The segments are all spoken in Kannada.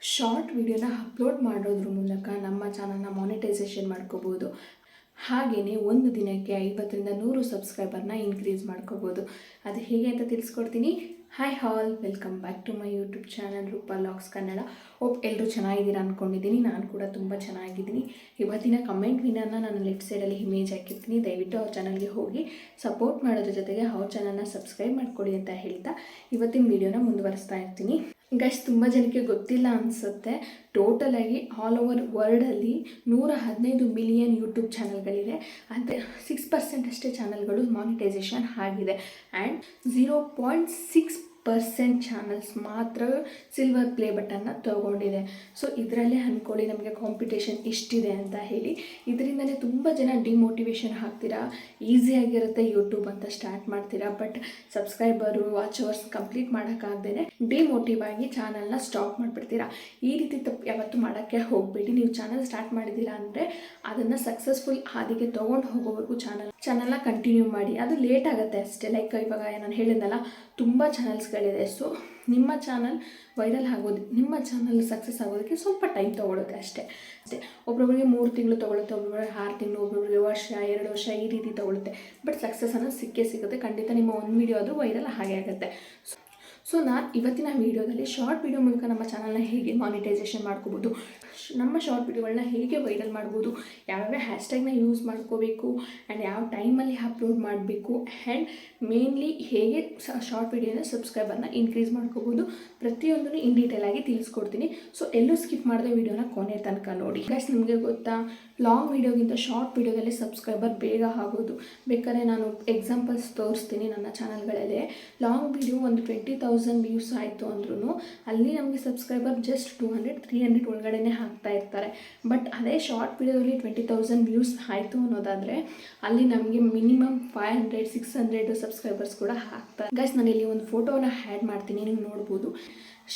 ಶಾರ್ಟ್ ವಿಡಿಯೋನ ಅಪ್ಲೋಡ್ ಮಾಡೋದ್ರ ಮೂಲಕ ನಮ್ಮ ಚಾನಲ್ನ ಮಾನಿಟೈಸೇಷನ್ ಮಾಡ್ಕೋಬೋದು. ಹಾಗೆಯೇ ಒಂದು ದಿನಕ್ಕೆ ಐವತ್ತರಿಂದ ನೂರು ಸಬ್ಸ್ಕ್ರೈಬರ್ನ ಇನ್ಕ್ರೀಸ್ ಮಾಡ್ಕೋಬೋದು. ಅದು ಹೇಗೆ ಅಂತ ತಿಳಿಸ್ಕೊಡ್ತೀನಿ. Hi all welcome back to my YouTube channel Roopa logs Kannada ಓಪ್ ಎಲ್ಲರೂ ಚೆನ್ನಾಗಿದ್ದೀರಾ ಅಂದ್ಕೊಂಡಿದ್ದೀನಿ ನಾನು ಕೂಡ ತುಂಬ ಚೆನ್ನಾಗಿದ್ದೀನಿ. ಇವತ್ತಿನ ಕಮೆಂಟ್ ವಿನರ್ನ ನಾನು ಲೆಫ್ಟ್ ಸೈಡಲ್ಲಿ ಇಮೇಜ್ ಹಾಕಿರ್ತೀನಿ. ದಯವಿಟ್ಟು ಅವ್ರ ಚಾನಲ್ಗೆ ಹೋಗಿ ಸಪೋರ್ಟ್ ಮಾಡೋದ್ರ ಜೊತೆಗೆ ಅವ್ರ ಚಾನಲ್ನ ಸಬ್ಸ್ಕ್ರೈಬ್ ಮಾಡ್ಕೊಳ್ಳಿ ಅಂತ ಹೇಳ್ತಾ ಇವತ್ತಿನ ವೀಡಿಯೋನ ಮುಂದುವರಿಸ್ತಾ ಇರ್ತೀನಿ. ಗೈಸ್ ತುಂಬ ಜನಕ್ಕೆ ಗೊತ್ತಿಲ್ಲ ಅನಿಸುತ್ತೆ. ಟೋಟಲಾಗಿ ಆಲ್ ಓವರ್ ವರ್ಲ್ಡಲ್ಲಿ ನೂರ ಹದಿನೈದು ಮಿಲಿಯನ್ ಯೂಟ್ಯೂಬ್ ಚಾನಲ್ಗಳಿದೆ ಅಂದರೆ ಸಿಕ್ಸ್ ಪರ್ಸೆಂಟ್ ಅಷ್ಟೇ ಚಾನಲ್ಗಳು ಮಾನಿಟೈಸೇಷನ್ ಆಗಿದೆ. And zero point six percent channels ಮಾತ್ರ ಸಿಲ್ವರ್ ಪ್ಲೇ ಬಟನ್ನ ತಗೊಂಡಿದೆ. ಸೊ ಇದರಲ್ಲೇ ಅಂದ್ಕೊಳ್ಳಿ ನಮಗೆ ಕಾಂಪಿಟೇಷನ್ ಇಷ್ಟಿದೆ ಅಂತ ಹೇಳಿ. ಇದರಿಂದಲೇ ತುಂಬ ಜನ ಡಿಮೋಟಿವೇಶನ್ ಆಗ್ತೀರಾ ಈಸಿಯಾಗಿರುತ್ತೆ ಯೂಟ್ಯೂಬ್ ಅಂತ ಸ್ಟಾರ್ಟ್ ಮಾಡ್ತೀರಾ? But subscriber watch hours complete ಮಾಡೋಕ್ಕಾಗ್ದೇ demotive ಆಗಿ ಚಾನಲ್ನ ಸ್ಟಾಪ್ ಮಾಡಿಬಿಡ್ತೀರಾ? ಈ ರೀತಿ ತಪ್ಪು ಯಾವತ್ತೂ ಮಾಡೋಕ್ಕೆ ಹೋಗಬೇಡಿ. ನೀವು ಚಾನಲ್ ಸ್ಟಾರ್ಟ್ ಮಾಡಿದ್ದೀರಾ ಅಂದರೆ ಅದನ್ನು ಸಕ್ಸಸ್ಫುಲ್ ಹಾದಿಗೆ ತೊಗೊಂಡು ಹೋಗೋವರೆಗೂ ಚಾನಲ್ ಚಾನಲ್ನ ಕಂಟಿನ್ಯೂ ಮಾಡಿ. ಅದು ಲೇಟ್ ಆಗುತ್ತೆ ಅಷ್ಟೇ. ಲೈಕ್ ಇವಾಗ ನಾನು ಹೇಳಿದ್ನಲ್ಲ, ತುಂಬ ಚಾನಲ್ಸ್ಗಳಿದೆ ಸೊ ನಿಮ್ಮ ಚಾನಲ್ ವೈರಲ್ ಆಗೋದು, ನಿಮ್ಮ ಚಾನಲ್ ಸಕ್ಸಸ್ ಆಗೋದಕ್ಕೆ ಸ್ವಲ್ಪ ಟೈಮ್ ತೊಗೊಳುತ್ತೆ ಅಷ್ಟೇ. ಅಷ್ಟೇ. ಒಬ್ಬೊಬ್ಬರಿಗೆ ಮೂರು ತಿಂಗಳು ತೊಗೊಳುತ್ತೆ ಒಬ್ಬೊಬ್ಬರಿಗೆ ಆರು ತಿಂಗಳು ಒಬ್ಬೊಬ್ಬರಿಗೆ ವರ್ಷ, ಎರಡು ವರ್ಷ ಈ ರೀತಿ ತೊಗೊಳುತ್ತೆ. ಬಟ್ ಸಕ್ಸಸ್ ಅನ್ನೋದು ಸಿಕ್ಕೇ ಸಿಗುತ್ತೆ. ಖಂಡಿತ ನಿಮ್ಮ ಒಂದು ವೀಡಿಯೋ ಆದರೂ ವೈರಲ್ ಹಾಗೆ ಆಗುತ್ತೆ. ಸೊ ನಾನು ಇವತ್ತಿನ ವೀಡಿಯೋದಲ್ಲಿ ಶಾರ್ಟ್ ವೀಡಿಯೋ ಮೂಲಕ ನಮ್ಮ ಚಾನಲ್ನ ಹೇಗೆ ಮಾನಿಟೈಸೇಷನ್ ಮಾಡ್ಕೋಬೋದು ನಮ್ಮ ಶಾರ್ಟ್ ವೀಡಿಯೋಗಳನ್ನ ಹೇಗೆ ವೈರಲ್ ಮಾಡ್ಬೋದು, ಯಾವ್ಯಾವ ಹ್ಯಾಶ್ಟ್ಯಾಗ್ನ ಯೂಸ್ ಮಾಡ್ಕೋಬೇಕು ಆ್ಯಂಡ್ ಯಾವ ಟೈಮಲ್ಲಿ ಅಪ್ಲೋಡ್ ಮಾಡಬೇಕು ಆ್ಯಂಡ್ ಮೇನ್ಲಿ ಹೇಗೆ ಶಾರ್ಟ್ ವೀಡಿಯೋನ ಸಬ್ಸ್ಕ್ರೈಬರ್ನ ಇನ್ಕ್ರೀಸ್ ಮಾಡ್ಕೋಬೋದು ಪ್ರತಿಯೊಂದನ್ನು ಇನ್ ಡೀಟೇಲ್ ಆಗಿ ತಿಳಿಸ್ಕೊಡ್ತೀನಿ. ಸೊ ಎಲ್ಲೂ ಸ್ಕಿಪ್ ಮಾಡದೆ ವೀಡಿಯೋನ ಕೊನೆ ತನಕ ನೋಡಿ. ಗೈಸ್ ನಿಮಗೆ ಗೊತ್ತಾ? ಲಾಂಗ್ ವೀಡಿಯೋಗಿಂತ ಶಾರ್ಟ್ ವಿಡಿಯೋದಲ್ಲಿ ಸಬ್ಸ್ಕ್ರೈಬರ್ ಬೇಗ ಆಗೋದು. ಬೇಕಾದ್ರೆ ನಾನು ಎಕ್ಸಾಂಪಲ್ಸ್ ತೋರಿಸ್ತೀನಿ ನನ್ನ ಚಾನಲ್ಗಳಲ್ಲೇ ಲಾಂಗ್ ವೀಡಿಯೋ ಒಂದು ಟ್ವೆಂಟಿ ತೌಸಂಡ್ ವ್ಯೂಸ್ ಆಯಿತು ಅಂದ್ರೂ ಅಲ್ಲಿ ನಮಗೆ subscriber just two hundred three hundred ಒಳಗಡೆನೇ ಹಾಕ್ತಾ ಇರ್ತಾರೆ. ಬಟ್ ಅದೇ ಶಾರ್ಟ್ ವೀಡಿಯೋದಲ್ಲಿ ಟ್ವೆಂಟಿ ತೌಸಂಡ್ ವ್ಯೂಸ್ ಆಯಿತು ಅನ್ನೋದಾದರೆ ಅಲ್ಲಿ ನಮಗೆ minimum five hundred six hundred subscribers ಕೂಡ ಹಾಕ್ತಾರೆ. ಗೈಸ್ ನಾನು ಇಲ್ಲಿ ಒಂದು ಫೋಟೋನ ಆ್ಯಡ್ ಮಾಡ್ತೀನಿ ನೀವು ನೋಡ್ಬೋದು.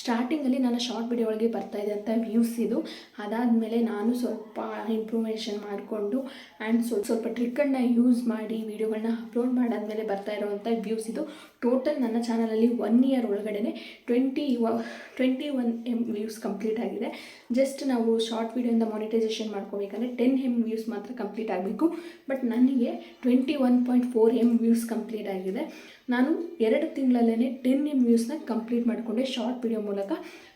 ಸ್ಟಾರ್ಟಿಂಗಲ್ಲಿ ನನ್ನ ಶಾರ್ಟ್ ವಿಡಿಯೋ ಒಳಗೆ ಬರ್ತಾ ಇದೆ ಅಂತ ವ್ಯೂಸ್ ಇದು. ಅದಾದಮೇಲೆ ನಾನು ಸ್ವಲ್ಪ ಇಂಪ್ರೂವೇಷನ್ ಮಾಡಿಕೊಂಡು ಆ್ಯಂಡ್ ಸ್ವಲ್ಪ ಸ್ವಲ್ಪ ಟ್ರಿಕ್ಗಳನ್ನ ಯೂಸ್ ಮಾಡಿ ವೀಡಿಯೋಗಳನ್ನ ಅಪ್ಲೋಡ್ ಮಾಡಾದಮೇಲೆ ಬರ್ತಾ ಇರೋವಂಥ ವ್ಯೂಸ್ ಇದು. ಟೋಟಲ್ ನನ್ನ ಚಾನಲಲ್ಲಿ ಒನ್ ಇಯರ್ ಒಳಗಡೆ twenty twenty one M views complete ಆಗಿದೆ. ಜಸ್ಟ್ ನಾವು ಶಾರ್ಟ್ ವೀಡಿಯೋಯಿಂದ ಮಾನಿಟೈಸೇಷನ್ ಮಾಡ್ಕೋಬೇಕಂದ್ರೆ ಟೆನ್ ಎಂ ವ್ಯೂಸ್ ಮಾತ್ರ ಕಂಪ್ಲೀಟ್ ಆಗಬೇಕು. ಬಟ್ ನನಗೆ twenty one point four M views complete ಆಗಿದೆ. ನಾನು ಎರಡು ತಿಂಗಳಲ್ಲೇ ಟೆನ್ ಎಂ ವ್ಯೂಸ್ನ ಕಂಪ್ಲೀಟ್ ಮಾಡಿಕೊಂಡೆ ಶಾರ್ಟ್ ವಿಡಿಯೋ ಮೂಲಕ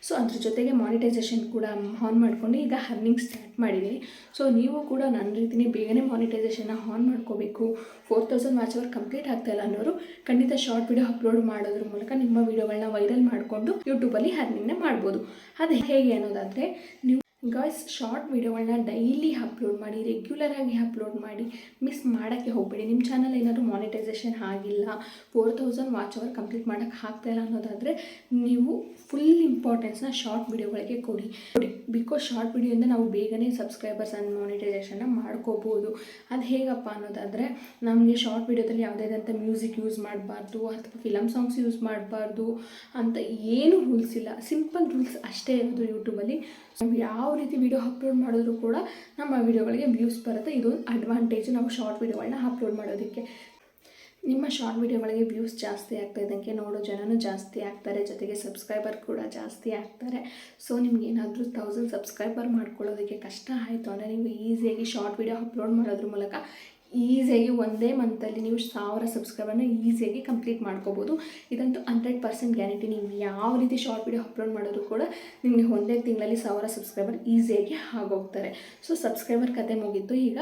ಸೊ ಅದ್ರ ಜೊತೆಗೆ ಮಾನಿಟೈಸೇಷನ್ ಕೂಡ ಆನ್ ಮಾಡಿಕೊಂಡು ಈಗ ಹರ್ನಿಂಗ್ ಸ್ಟಾರ್ಟ್ ಮಾಡಿದ್ದೀನಿ ಸೊ ನೀವು ಕೂಡ ನನ್ನ ರೀತಿಯೇ ಬೇಗನೆ ಮಾನಿಟೈಸೇಷನ್ನ ಆನ್ ಮಾಡ್ಕೋಬೇಕು. Four thousand watch hour complete ಆಗ್ತಾಯಿಲ್ಲ ಅನ್ನೋರು ಖಂಡಿತ ಶಾರ್ಟ್ ವಿಡಿಯೋ ಅಪ್ಲೋಡ್ ಮಾಡೋದ್ರ ಮೂಲಕ ನಿಮ್ಮ ವಿಡಿಯೋಗಳನ್ನ ವೈರಲ್ ಮಾಡಿಕೊಂಡು ಯೂಟ್ಯೂಬಲ್ಲಿ ಹರ್ನಿಂಗ್ನ ಮಾಡ್ಬೋದು. ಅದು ಹೇಗೆ ಅನ್ನೋದಾದರೆ ನೀವು ಗಾಯ್ಸ್ ಶಾರ್ಟ್ ವೀಡಿಯೋಗಳನ್ನ ಡೈಲಿ ಅಪ್ಲೋಡ್ ಮಾಡಿ ರೆಗ್ಯುಲರಾಗಿ ಅಪ್ಲೋಡ್ ಮಾಡಿ ಮಿಸ್ ಮಾಡೋಕ್ಕೆ ಹೋಗಬೇಡಿ. ನಿಮ್ಮ ಚಾನಲ್ ಏನಾದರೂ ಮಾನಿಟೈಸೇಷನ್ ಆಗಿಲ್ಲ four thousand watch hour complete ಮಾಡೋಕ್ಕೆ ಇಲ್ಲ ಅನ್ನೋದಾದರೆ ನೀವು ಫುಲ್ ಇಂಪಾರ್ಟೆನ್ಸ್ನ ಶಾರ್ಟ್ ವೀಡಿಯೋಗಳಿಗೆ ಕೊಡಿ. ಕೊಡಿ. ಬಿಕಾಸ್ ಶಾರ್ಟ್ ವೀಡಿಯೋಯಿಂದ ನಾವು ಬೇಗನೆ ಸಬ್ಸ್ಕ್ರೈಬರ್ಸ್ ಆ್ಯಂಡ್ ಮಾನಿಟೈಸೇಷನ್ನ ಮಾಡ್ಕೋಬೋದು. ಅದು ಹೇಗಪ್ಪ ಅನ್ನೋದಾದರೆ, ನಮಗೆ ಶಾರ್ಟ್ ವೀಡಿಯೋದಲ್ಲಿ ಯಾವುದಾದಂಥ ಮ್ಯೂಸಿಕ್ ಯೂಸ್ ಮಾಡಬಾರ್ದು, ಅಥವಾ ಫಿಲಮ್ ಸಾಂಗ್ಸ್ ಯೂಸ್ ಮಾಡಬಾರ್ದು ಅಂತ ಏನು ರೂಲ್ಸ್ ಇಲ್ಲ. ಸಿಂಪಲ್ ರೂಲ್ಸ್ ಅಷ್ಟೇ ಇರೋದು ಯೂಟ್ಯೂಬಲ್ಲಿ ಯಾವ ರೀತಿ ವಿಡಿಯೋ ಅಪ್ಲೋಡ್ ಮಾಡಿದ್ರು ಕೂಡ ನಮ್ಮ ವೀಡಿಯೋಗಳಿಗೆ ವ್ಯೂಸ್ ಬರುತ್ತೆ. ಇದೊಂದು ಅಡ್ವಾಂಟೇಜು ನಾವು ಶಾರ್ಟ್ ವೀಡಿಯೋಗಳನ್ನ ಅಪ್ಲೋಡ್ ಮಾಡೋದಕ್ಕೆ. ನಿಮ್ಮ ಶಾರ್ಟ್ ವೀಡಿಯೋಗಳಿಗೆ ವ್ಯೂಸ್ ಜಾಸ್ತಿ ಆಗ್ತಾ ಇದ್ದಂಗೆ ನೋಡೋ ಜನನೂ ಜಾಸ್ತಿ ಆಗ್ತಾರೆ, ಜೊತೆಗೆ ಸಬ್ಸ್ಕ್ರೈಬರ್ ಕೂಡ ಜಾಸ್ತಿ ಆಗ್ತಾರೆ. ಸೊ ನಿಮ್ಗೆ ಏನಾದರೂ ತೌಸಂಡ್ ಸಬ್ಸ್ಕ್ರೈಬರ್ ಮಾಡ್ಕೊಳ್ಳೋದಕ್ಕೆ ಕಷ್ಟ ಆಯಿತು ಅಂದರೆ ನೀವು ಈಸಿಯಾಗಿ ಶಾರ್ಟ್ ವೀಡಿಯೋ ಅಪ್ಲೋಡ್ ಮಾಡೋದ್ರ ಮೂಲಕ ಈಸಿಯಾಗಿ ಒಂದೇ ಮಂತಲ್ಲಿ ನೀವು ಸಾವಿರ ಸಬ್ಸ್ಕ್ರೈಬರ್ನ ಈಸಿಯಾಗಿ ಕಂಪ್ಲೀಟ್ ಮಾಡ್ಕೋಬೋದು. ಇದಂತೂ ಹಂಡ್ರೆಡ್ ಪರ್ಸೆಂಟ್ ಗ್ಯಾರಂಟಿ ನೀವು ಯಾವ ರೀತಿ ಶಾರ್ಟ್ ವಿಡಿಯೋ ಅಪ್ಲೋಡ್ ಮಾಡೋದು ಕೂಡ ನಿಮಗೆ ಒಂದೇ ತಿಂಗಳಲ್ಲಿ ಸಾವಿರ ಸಬ್ಸ್ಕ್ರೈಬರ್ ಈಸಿಯಾಗಿ ಆಗೋಗ್ತಾರೆ. ಸೊ ಸಬ್ಸ್ಕ್ರೈಬರ್ ಕತೆ ಮುಗೀತು. ಈಗ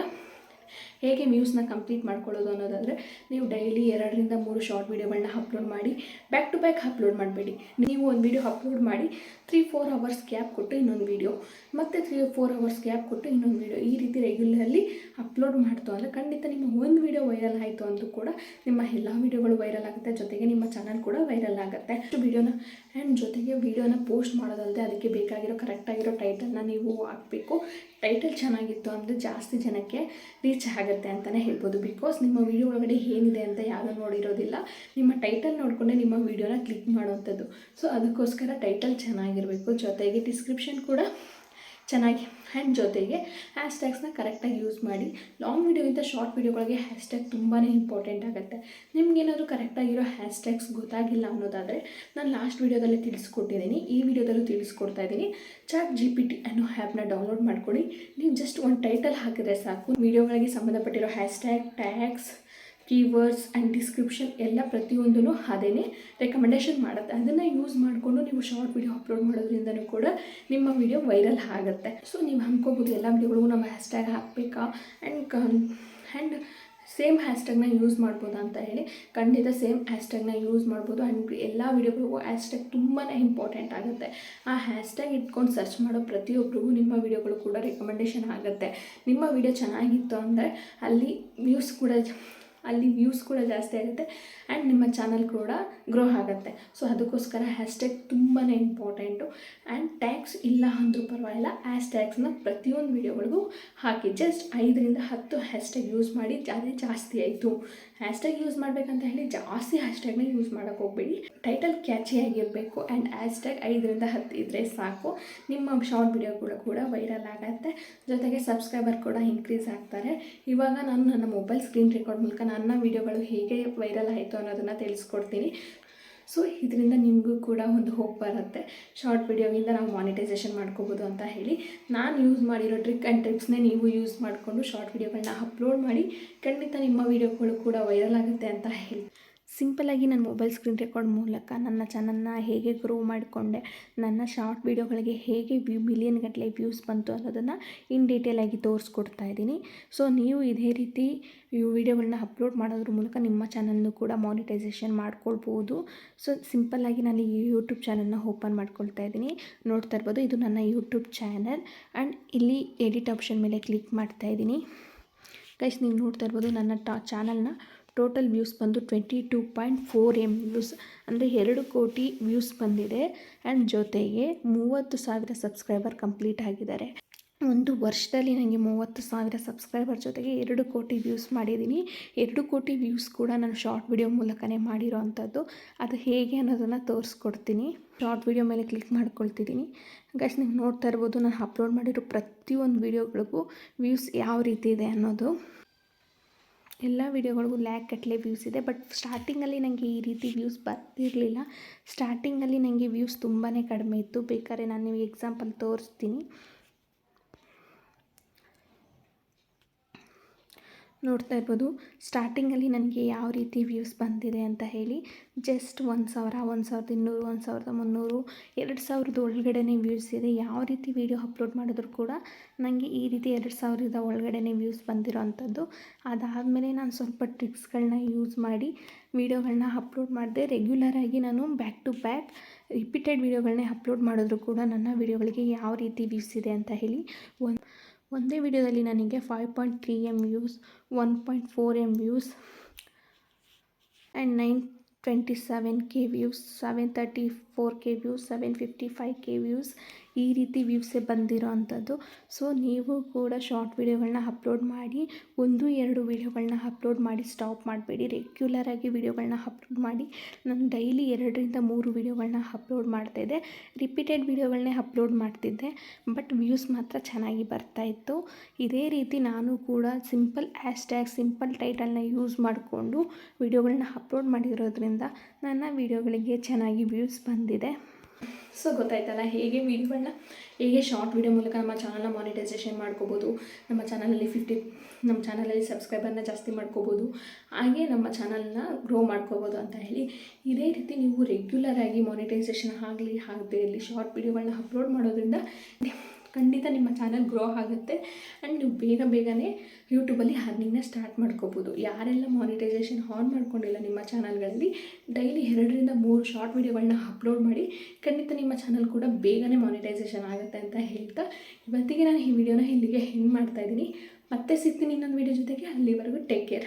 ಹೇಗೆ ವ್ಯೂಸ್ನ ಕಂಪ್ಲೀಟ್ ಮಾಡ್ಕೊಳ್ಳೋದು ಅನ್ನೋದಾದರೆ ನೀವು ಡೈಲಿ ಎರಡರಿಂದ ಮೂರು ಶಾರ್ಟ್ ವೀಡಿಯೋಗಳನ್ನ ಅಪ್ಲೋಡ್ ಮಾಡಿ, ಬ್ಯಾಕ್ ಟು ಬ್ಯಾಕ್ ಅಪ್ಲೋಡ್ ಮಾಡಬೇಡಿ. ನೀವು ಒಂದು ವೀಡಿಯೋ ಅಪ್ಲೋಡ್ ಮಾಡಿ ತ್ರೀ ಫೋರ್ ಅವರ್ಸ್ ಗ್ಯಾಪ್ ಕೊಟ್ಟು ಇನ್ನೊಂದು ವೀಡಿಯೋ. ಮತ್ತು ತ್ರೀ ಫೋರ್ ಅವರ್ಸ್ ಗ್ಯಾಪ್ ಕೊಟ್ಟು ಇನ್ನೊಂದು ವೀಡಿಯೋ. ಈ ರೀತಿ ರೆಗ್ಯುಲರ್ಲಿ ಅಪ್ಲೋಡ್ ಮಾಡ್ತು ಅಂದರೆ ಖಂಡಿತ ನಿಮ್ಮ ಒಂದು ವೀಡಿಯೋ ವೈರಲ್ ಆಯಿತು ಅಂದರೂ ಕೂಡ ನಿಮ್ಮ ಎಲ್ಲ ವೀಡಿಯೋಗಳು ವೈರಲ್ ಆಗುತ್ತೆ. ಜೊತೆಗೆ ನಿಮ್ಮ ಚಾನಲ್ ಕೂಡ ವೈರಲ್ ಆಗುತ್ತೆ. ವೀಡಿಯೋನ ಆ್ಯಂಡ್ ಜೊತೆಗೆ ವೀಡಿಯೋನ ಪೋಸ್ಟ್ ಮಾಡೋದಲ್ಲದೆ ಅದಕ್ಕೆ ಬೇಕಾಗಿರೋ ಕರೆಕ್ಟಾಗಿರೋ ಟೈಟಲ್ನ ನೀವು ಹಾಕಬೇಕು. ಟೈಟಲ್ ಚೆನ್ನಾಗಿತ್ತು ಅಂದರೆ ಜಾಸ್ತಿ ಜನಕ್ಕೆ ರೀಚ್ ಆಗುತ್ತೆ ಅಂತಲೇ ಹೇಳ್ಬೋದು. ಬಿಕಾಸ್ ನಿಮ್ಮ ವಿಡಿಯೋ ಒಳಗಡೆ ಏನಿದೆ ಅಂತ ಯಾರೂ ನೋಡಿರೋದಿಲ್ಲ, ನಿಮ್ಮ ಟೈಟಲ್ ನೋಡಿಕೊಂಡೇ ನಿಮ್ಮ ವಿಡಿಯೋನ ಕ್ಲಿಕ್ ಮಾಡುವಂಥದ್ದು. ಸೊ ಅದಕ್ಕೋಸ್ಕರ ಟೈಟಲ್ ಚೆನ್ನಾಗಿರಬೇಕು. ಜೊತೆಗೆ ಡಿಸ್ಕ್ರಿಪ್ಷನ್ ಕೂಡ ಚೆನ್ನಾಗಿ ಆ್ಯಂಡ್ ಜೊತೆಗೆ ಹ್ಯಾಶ್ಟ್ಯಾಗ್ಸ್ನ ಕರೆಕ್ಟಾಗಿ ಯೂಸ್ ಮಾಡಿ. ಲಾಂಗ್ ವೀಡಿಯೋಗಿಂತ ಶಾರ್ಟ್ ವೀಡಿಯೋಗಳಿಗೆ ಹ್ಯಾಶ್ಟ್ಯಾಗ್ ತುಂಬಾ ಇಂಪಾರ್ಟೆಂಟ್ ಆಗುತ್ತೆ. ನಿಮ್ಗೇನಾದರೂ ಕರೆಕ್ಟಾಗಿರೋ ಹ್ಯಾಶ್ಟ್ಯಾಗ್ಸ್ ಗೊತ್ತಾಗಿಲ್ಲ ಅನ್ನೋದಾದರೆ ನಾನು ಲಾಸ್ಟ್ ವೀಡಿಯೋದಲ್ಲಿ ತಿಳಿಸ್ಕೊಟ್ಟಿದ್ದೀನಿ ಈ ವಿಡಿಯೋದಲ್ಲೂ ತಿಳಿಸ್ಕೊಡ್ತಾ ಇದ್ದೀನಿ ಚಾಟ್ ಜಿ ಪಿ ಟಿ ಅನ್ನೋ ಆ್ಯಪ್ನ ಡೌನ್ಲೋಡ್ ಮಾಡ್ಕೊಳ್ಳಿ. ನೀವು ಜಸ್ಟ್ ಒಂದು ಟೈಟಲ್ ಹಾಕಿದ್ರೆ ಸಾಕು. ವೀಡಿಯೋಗಳಿಗೆ ಸಂಬಂಧಪಟ್ಟಿರೋ hashtag tags keywords and description ಎಲ್ಲ ಪ್ರತಿಯೊಂದೂ ಅದೇ ರೆಕಮೆಂಡೇಷನ್ ಮಾಡುತ್ತೆ. ಅದನ್ನು ಯೂಸ್ ಮಾಡಿಕೊಂಡು ನೀವು ಶಾರ್ಟ್ ವೀಡಿಯೋ ಅಪ್ಲೋಡ್ ಮಾಡೋದ್ರಿಂದನೂ ಕೂಡ ನಿಮ್ಮ ವಿಡಿಯೋ ವೈರಲ್ ಆಗುತ್ತೆ. ಸೊ ನೀವು ಅಂದ್ಕೋಬೋದು ಎಲ್ಲ ವಿಡಿಯೋಗಳಿಗೂ ನಮ್ಮ ಹ್ಯಾಶ್ಟ್ಯಾಗ್ ಹಾಕಬೇಕಾ? ಆ್ಯಂಡ್ ಕ ಆ್ಯಂಡ್ ಸೇಮ್ ಹ್ಯಾಶ್ ಟ್ಯಾಗ್ನ ಯೂಸ್ ಮಾಡ್ಬೋದಾ ಅಂತ ಹೇಳಿ ಖಂಡಿತ ಸೇಮ್ ಹ್ಯಾಶ್ಟ್ಯಾಗ್ನ ಯೂಸ್ ಮಾಡ್ಬೋದು. ಆ್ಯಂಡ್ ಎಲ್ಲ ವೀಡಿಯೋಗಳಿಗೂ ಹ್ಯಾಶ್ಟ್ಯಾಗ್ ತುಂಬಾ ಇಂಪಾರ್ಟೆಂಟ್ ಆಗುತ್ತೆ. ಆ ಹ್ಯಾಶ್ ಟ್ಯಾಗ್ ಇಟ್ಕೊಂಡು ಸರ್ಚ್ ಮಾಡೋ ಪ್ರತಿಯೊಬ್ಬರಿಗೂ ನಿಮ್ಮ ವೀಡಿಯೋಗಳು ಕೂಡ ರೆಕಮೆಂಡೇಷನ್ ಆಗುತ್ತೆ. ನಿಮ್ಮ ವೀಡಿಯೋ ಚೆನ್ನಾಗಿತ್ತು ಅಂದರೆ ಅಲ್ಲಿ ವ್ಯೂಸ್ ಕೂಡ ಅಲ್ಲಿ ವ್ಯೂಸ್ ಕೂಡ ಜಾಸ್ತಿ ಆಗುತ್ತೆ ಆ್ಯಂಡ್ ನಿಮ್ಮ ಚಾನಲ್ ಕೂಡ ಗ್ರೋ ಆಗುತ್ತೆ. ಸೊ ಅದಕ್ಕೋಸ್ಕರ ಹ್ಯಾಶ್ಟ್ಯಾಗ್ ತುಂಬಾ ಇಂಪಾರ್ಟೆಂಟು ಆ್ಯಂಡ್ ಟ್ಯಾಗ್ಸ್ ಇಲ್ಲ ಅಂದರೂ ಪರವಾಗಿಲ್ಲ ಹ್ಯಾಶ್ ಟ್ಯಾಗ್ಸ್ನ ಪ್ರತಿಯೊಂದು ವೀಡಿಯೋಗಳಿಗೂ ಹಾಕಿ ಜಸ್ಟ್ ಐದರಿಂದ ಹತ್ತು ಹ್ಯಾಶ್ಟ್ಯಾಗ್ ಯೂಸ್ ಮಾಡಿ, ಅದೇ ಜಾಸ್ತಿ ಆಯಿತು. ಹ್ಯಾಶ್ಟ್ಯಾಗ್ ಯೂಸ್ ಮಾಡಬೇಕಂತ ಹೇಳಿ ಜಾಸ್ತಿ ಹ್ಯಾಶ್ಟ್ಯಾಗ್ನ ಯೂಸ್ ಮಾಡೋಕ್ಕೆ ಹೋಗಬೇಡಿ. ಟೈಟಲ್ ಕ್ಯಾಚಿಯಾಗಿರಬೇಕು ಆ್ಯಂಡ್ ಹ್ಯಾಶ್ಟ್ಯಾಗ್ ಐದರಿಂದ ಹತ್ತು ಇದ್ದರೆ ಸಾಕು. ನಿಮ್ಮ ಶಾರ್ಟ್ ವೀಡಿಯೋಗಳು ಕೂಡ ವೈರಲ್ ಆಗುತ್ತೆ. ಜೊತೆಗೆ ಸಬ್ಸ್ಕ್ರೈಬರ್ ಕೂಡ ಇನ್ಕ್ರೀಸ್ ಆಗ್ತಾರೆ. ಇವಾಗ ನಾನು ನನ್ನ ಮೊಬೈಲ್ ಸ್ಕ್ರೀನ್ ರೆಕಾರ್ಡ್ ಮೂಲಕ ನನ್ನ ವಿಡಿಯೋಗಳು ಹೇಗೆ ವೈರಲ್ ಆಯಿತು ಅನ್ನೋದನ್ನು ತಿಳಿಸ್ಕೊಡ್ತೀನಿ. ಸೊ ಇದರಿಂದ ನಿಮಗೂ ಕೂಡ ಒಂದು ಹೋಪ್ ಬರುತ್ತೆ. ಶಾರ್ಟ್ ವಿಡಿಯೋಗಿಂದ ನಾವು ಮಾನಿಟೈಸೇಷನ್ ಮಾಡ್ಕೋಬೋದು ಅಂತ ಹೇಳಿ. ನಾನು ಯೂಸ್ ಮಾಡಿರೋ ಟ್ರಿಕ್ ಆ್ಯಂಡ್ ಟ್ರಿಪ್ಸ್ನೇ ನೀವು ಯೂಸ್ ಮಾಡಿಕೊಂಡು ಶಾರ್ಟ್ ವಿಡಿಯೋಗಳನ್ನ ಅಪ್ಲೋಡ್ ಮಾಡಿ ಖಂಡಿತ ನಿಮ್ಮ ವೀಡಿಯೋಗಳು ಕೂಡ ವೈರಲ್ ಆಗುತ್ತೆ ಅಂತ ಹೇಳಿ ಸಿಂಪಲಾಗಿ ನನ್ನ ಮೊಬೈಲ್ ಸ್ಕ್ರೀನ್ ರೆಕಾರ್ಡ್ ಮೂಲಕ ನನ್ನ ಚಾನಲ್ನ ಹೇಗೆ ಗ್ರೋ ಮಾಡಿಕೊಂಡೆ, ನನ್ನ ಶಾರ್ಟ್ ವೀಡಿಯೋಗಳಿಗೆ ಹೇಗೆ ವ್ಯೂ ಮಿಲಿಯನ್ ಗಟ್ಟಲೆ ವ್ಯೂಸ್ ಬಂತು ಅನ್ನೋದನ್ನು ಇನ್ ಡೀಟೇಲಾಗಿ ತೋರಿಸ್ಕೊಡ್ತಾ ಇದ್ದೀನಿ. ಸೊ ನೀವು ಇದೇ ರೀತಿ ವಿಡಿಯೋಗಳನ್ನ ಅಪ್ಲೋಡ್ ಮಾಡೋದ್ರ ಮೂಲಕ ನಿಮ್ಮ ಚಾನಲ್ನು ಕೂಡ ಮಾನಿಟೈಸೇಷನ್ ಮಾಡ್ಕೊಳ್ಬೋದು. ಸೊ ಸಿಂಪಲ್ಲಾಗಿ ನಾನು ಈ ಯೂಟ್ಯೂಬ್ ಚಾನಲ್ನ ಓಪನ್ ಮಾಡ್ಕೊಳ್ತಾ ಇದ್ದೀನಿ. ನೋಡ್ತಾ ಇರ್ಬೋದು, ಇದು ನನ್ನ ಯೂಟ್ಯೂಬ್ ಚಾನಲ್ ಆ್ಯಂಡ್ ಇಲ್ಲಿ ಎಡಿಟ್ ಆಪ್ಷನ್ ಮೇಲೆ ಕ್ಲಿಕ್ ಮಾಡ್ತಾ ಇದ್ದೀನಿ. ಗೈಸ್ ನೀವು ನೋಡ್ತಾ ಇರ್ಬೋದು, ನನ್ನ ಟಾ ಚಾನಲ್ನ ಟೋಟಲ್ ವ್ಯೂಸ್ ಬಂದು twenty two point four M views ಅಂದರೆ ಎರಡು ಕೋಟಿ ವ್ಯೂಸ್ ಬಂದಿದೆ. ಆ್ಯಂಡ್ ಜೊತೆಗೆ ಮೂವತ್ತು ಸಾವಿರ ಸಬ್ಸ್ಕ್ರೈಬರ್ ಕಂಪ್ಲೀಟ್ ಆಗಿದ್ದಾರೆ. ಒಂದು ವರ್ಷದಲ್ಲಿ ನನಗೆ ಮೂವತ್ತು ಸಾವಿರ ಸಬ್ಸ್ಕ್ರೈಬರ್ ಜೊತೆಗೆ ಎರಡು ಕೋಟಿ ವ್ಯೂಸ್ ಮಾಡಿದ್ದೀನಿ. ಎರಡು ಕೋಟಿ ವ್ಯೂಸ್ ಕೂಡ ನಾನು ಶಾರ್ಟ್ ವಿಡಿಯೋ ಮೂಲಕನೇ ಮಾಡಿರೋ ಅಂಥದ್ದು ಅದು ಹೇಗೆ ಅನ್ನೋದನ್ನು ತೋರಿಸ್ಕೊಡ್ತೀನಿ. ಶಾರ್ಟ್ ವಿಡಿಯೋ ಮೇಲೆ ಕ್ಲಿಕ್ ಮಾಡ್ಕೊಳ್ತಿದ್ದೀನಿ. ಗೈಸ್ ನೀವು ನೋಡ್ತಾ ಇರ್ಬೋದು, ನಾನು ಅಪ್ಲೋಡ್ ಮಾಡಿರೋ ಪ್ರತಿಯೊಂದು ವೀಡಿಯೋಗಳಿಗೂ ವ್ಯೂಸ್ ಯಾವ ರೀತಿ ಇದೆ ಅನ್ನೋದು. ಎಲ್ಲ ವೀಡಿಯೋಗಳಿಗೂ ಲ್ಯಾಕ್ ಕಟ್ಟಲೆ ವ್ಯೂಸ್ ಇದೆ. ಬಟ್ ಸ್ಟಾರ್ಟಿಂಗಲ್ಲಿ ನನಗೆ ಈ ರೀತಿ ವ್ಯೂಸ್ ಬರ್ತಿರಲಿಲ್ಲ. ಸ್ಟಾರ್ಟಿಂಗಲ್ಲಿ ನನಗೆ ವ್ಯೂಸ್ ತುಂಬಾ ಕಡಿಮೆ ಇತ್ತು. ಬೇಕಾದ್ರೆ ನಾನು ನಿಮಗೆ ಎಕ್ಸಾಂಪಲ್ ತೋರಿಸ್ತೀನಿ. ನೋಡ್ತಾ ಇರ್ಬೋದು. ಸ್ಟಾರ್ಟಿಂಗಲ್ಲಿ ನನಗೆ ಯಾವ ರೀತಿ ವ್ಯೂಸ್ ಬಂದಿದೆ ಅಂತ ಹೇಳಿ ಜಸ್ಟ್ ಒಂದು ಸಾವಿರ, ಒಂದು ಸಾವಿರದ ಇನ್ನೂರು, ಒಂದು ಸಾವಿರದ ಮುನ್ನೂರು, ಎರಡು ಸಾವಿರದ ಒಳಗಡೆನೇ ವ್ಯೂಸ್ ಇದೆ. ಯಾವ ರೀತಿ ವೀಡಿಯೋ ಅಪ್ಲೋಡ್ ಮಾಡಿದ್ರು ಕೂಡ ನನಗೆ ಈ ರೀತಿ ಎರಡು ಸಾವಿರದ ಒಳಗಡೆನೇ ವ್ಯೂಸ್ ಬಂದಿರೋ ಅಂಥದ್ದು. ಅದಾದಮೇಲೆ ನಾನು ಸ್ವಲ್ಪ ಟ್ರಿಕ್ಸ್ಗಳನ್ನ ಯೂಸ್ ಮಾಡಿ ವೀಡಿಯೋಗಳನ್ನ ಅಪ್ಲೋಡ್ ಮಾಡಿದೆ. ರೆಗ್ಯುಲರಾಗಿ ನಾನು ಬ್ಯಾಕ್ ಟು ಬ್ಯಾಕ್ ರಿಪೀಟೆಡ್ ವೀಡಿಯೋಗಳನ್ನೇ ಅಪ್ಲೋಡ್ ಮಾಡಿದ್ರು ಕೂಡ ನನ್ನ ವೀಡಿಯೋಗಳಿಗೆ ಯಾವ ರೀತಿ ವ್ಯೂಸ್ ಇದೆ ಅಂತ ಹೇಳಿ ಒಂದು ಒಂದೇ ವಿಡಿಯೋದಲ್ಲಿ ನನಗೆ five point three M views one point four M views and nine twenty seven K views seven thirty four K views seven fifty five K views ಈ ರೀತಿ ವ್ಯೂಸೇ ಬಂದಿರೋ ಅಂಥದ್ದು. ಸೊ ನೀವು ಕೂಡ ಶಾರ್ಟ್ ವೀಡಿಯೋಗಳನ್ನ ಅಪ್ಲೋಡ್ ಮಾಡಿ, ಒಂದು, ಎರಡು ವೀಡಿಯೋಗಳನ್ನ ಅಪ್ಲೋಡ್ ಮಾಡಿ ಸ್ಟಾಪ್ ಮಾಡಬೇಡಿ. ರೆಗ್ಯುಲರಾಗಿ ವೀಡಿಯೋಗಳನ್ನ ಅಪ್ಲೋಡ್ ಮಾಡಿ. ನಾನು ಡೈಲಿ ಎರಡರಿಂದ ಮೂರು ವೀಡಿಯೋಗಳನ್ನ ಅಪ್ಲೋಡ್ ಮಾಡ್ತಾಯಿದ್ದೆ ರಿಪೀಟೆಡ್ ವೀಡಿಯೋಗಳನ್ನೇ ಅಪ್ಲೋಡ್ ಮಾಡ್ತಿದ್ದೆ. ಬಟ್ ವ್ಯೂಸ್ ಮಾತ್ರ ಚೆನ್ನಾಗಿ ಬರ್ತಾಯಿತ್ತು ಇದೇ ರೀತಿ ನಾನು ಕೂಡ ಸಿಂಪಲ್ ಹ್ಯಾಶ್ಟ್ಯಾಗ್ ಸಿಂಪಲ್ ಟೈಟಲ್ನ ಯೂಸ್ ಮಾಡಿಕೊಂಡು ವೀಡಿಯೋಗಳನ್ನ ಅಪ್ಲೋಡ್ ಮಾಡಿರೋದ್ರಿಂದ ನನ್ನ ವೀಡಿಯೋಗಳಿಗೆ ಚೆನ್ನಾಗಿ ವ್ಯೂಸ್ ಬಂದಿದೆ. ಸೊ ಗೊತ್ತಾಯ್ತಲ್ಲ, ಹೇಗೆ ವೀಡಿಯೋಗಳನ್ನ ಹೇಗೆ ಶಾರ್ಟ್ ವೀಡಿಯೋ ಮೂಲಕ ನಮ್ಮ ಚಾನಲ್ನ ಮಾನಿಟೈಸೇಷನ್ ಮಾಡ್ಕೋಬೋದು, ನಮ್ಮ ಚಾನಲಲ್ಲಿ ಫಿಫ್ಟಿ ನಮ್ಮ ಚಾನಲಲ್ಲಿ ಸಬ್ಸ್ಕ್ರೈಬರ್ನ ಜಾಸ್ತಿ ಮಾಡ್ಕೋಬೋದು, ಹಾಗೆ ನಮ್ಮ ಚಾನಲ್ನ ಗ್ರೋ ಮಾಡ್ಕೋಬೋದು ಅಂತ ಹೇಳಿ, ಇದೇ ರೀತಿ ನೀವು ರೆಗ್ಯುಲರಾಗಿ ಮಾನಿಟೈಸೇಷನ್ ಆಗಲಿ, ಆಗದೆ ಇರಲಿ ಶಾರ್ಟ್ ವೀಡಿಯೋಗಳನ್ನ ಅಪ್ಲೋಡ್ ಮಾಡೋದ್ರಿಂದ ಖಂಡಿತ ನಿಮ್ಮ ಚಾನಲ್ ಗ್ರೋ ಆಗುತ್ತೆ. ಆ್ಯಂಡ್ ನೀವು ಬೇಗ ಬೇಗನೆ ಯೂಟ್ಯೂಬಲ್ಲಿ ಅರ್ನಿಂಗ್ನ ಸ್ಟಾರ್ಟ್ ಮಾಡ್ಕೋಬೋದು. ಯಾರೆಲ್ಲ ಮಾನಿಟೈಸೇಷನ್ ಆನ್ ಮಾಡ್ಕೊಂಡಿಲ್ಲ ನಿಮ್ಮ ಚಾನಲ್ಗಳಲ್ಲಿ ಡೈಲಿ ಎರಡರಿಂದ ಮೂರು ಶಾರ್ಟ್ ವೀಡಿಯೋಗಳನ್ನ ಅಪ್ಲೋಡ್ ಮಾಡಿ, ಖಂಡಿತ ನಿಮ್ಮ ಚಾನಲ್ ಕೂಡ ಬೇಗನೆ ಮಾನಿಟೈಸೇಷನ್ ಆಗುತ್ತೆ ಅಂತ ಹೇಳ್ತಾ, ಇವತ್ತಿಗೆ ನಾನು ಈ ವಿಡಿಯೋನ ಇಲ್ಲಿಗೆ ಹೆಂಗೆ ಮಾಡ್ತಾಯಿದ್ದೀನಿ ಮತ್ತೆ ಸಿಗ್ತೀನಿ ಇನ್ನೊಂದು ವೀಡಿಯೋ ಜೊತೆಗೆ, ಅಲ್ಲಿವರೆಗೂ ಟೇಕ್ ಕೇರ್